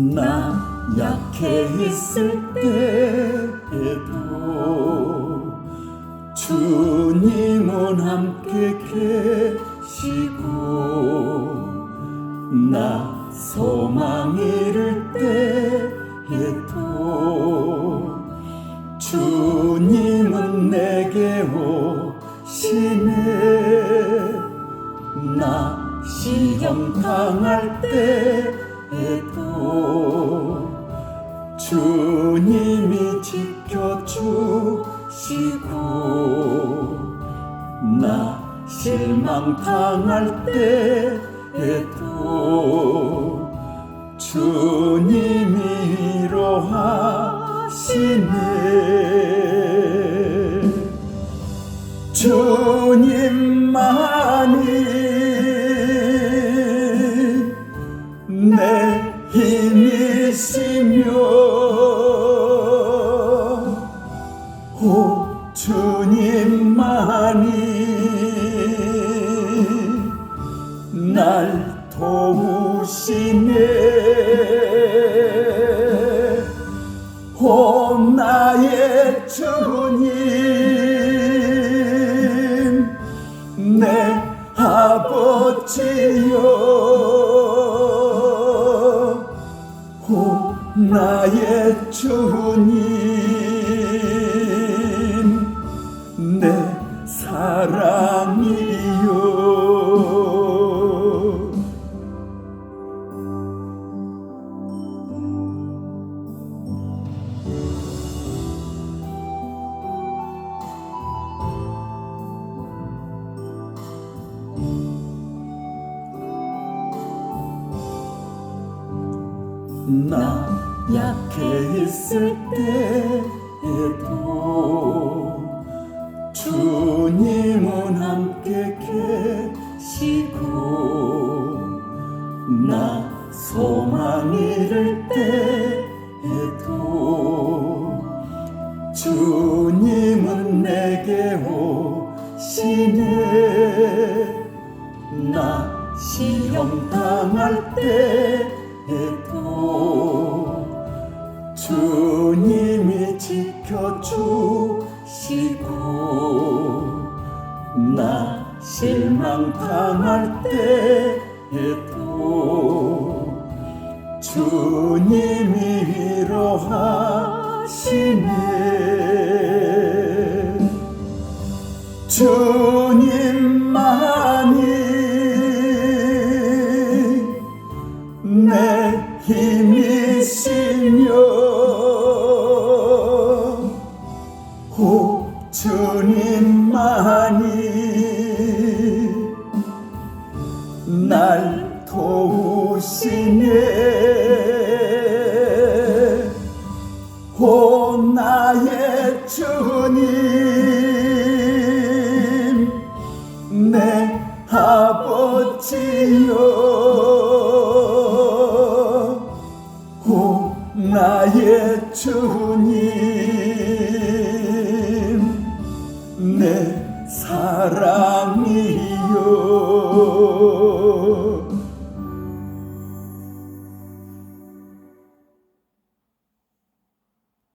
나 약해 있을 때에도 주님은 함께 계시고 나 소망 잃을 때에도 주님은 내게 오시네. 나 시험 당할 때 에도 주님이 지켜주시고 나 실망 당할 때 내 힘이시며 오 주님만이 날 도우시네. 오 나의 주님 내 아버지 나의 주님 내 사랑이요. 나 약해 있을 때에도 주님은 함께 계시고 나 소망 잃을 때에도 주님은 내게 오시네. 나 시험 당할 때에도 지켜주시고 나 실망 당할 때에도 주님이 오 나의 주님 내 아버지여 오 나의 주님 내 사랑이요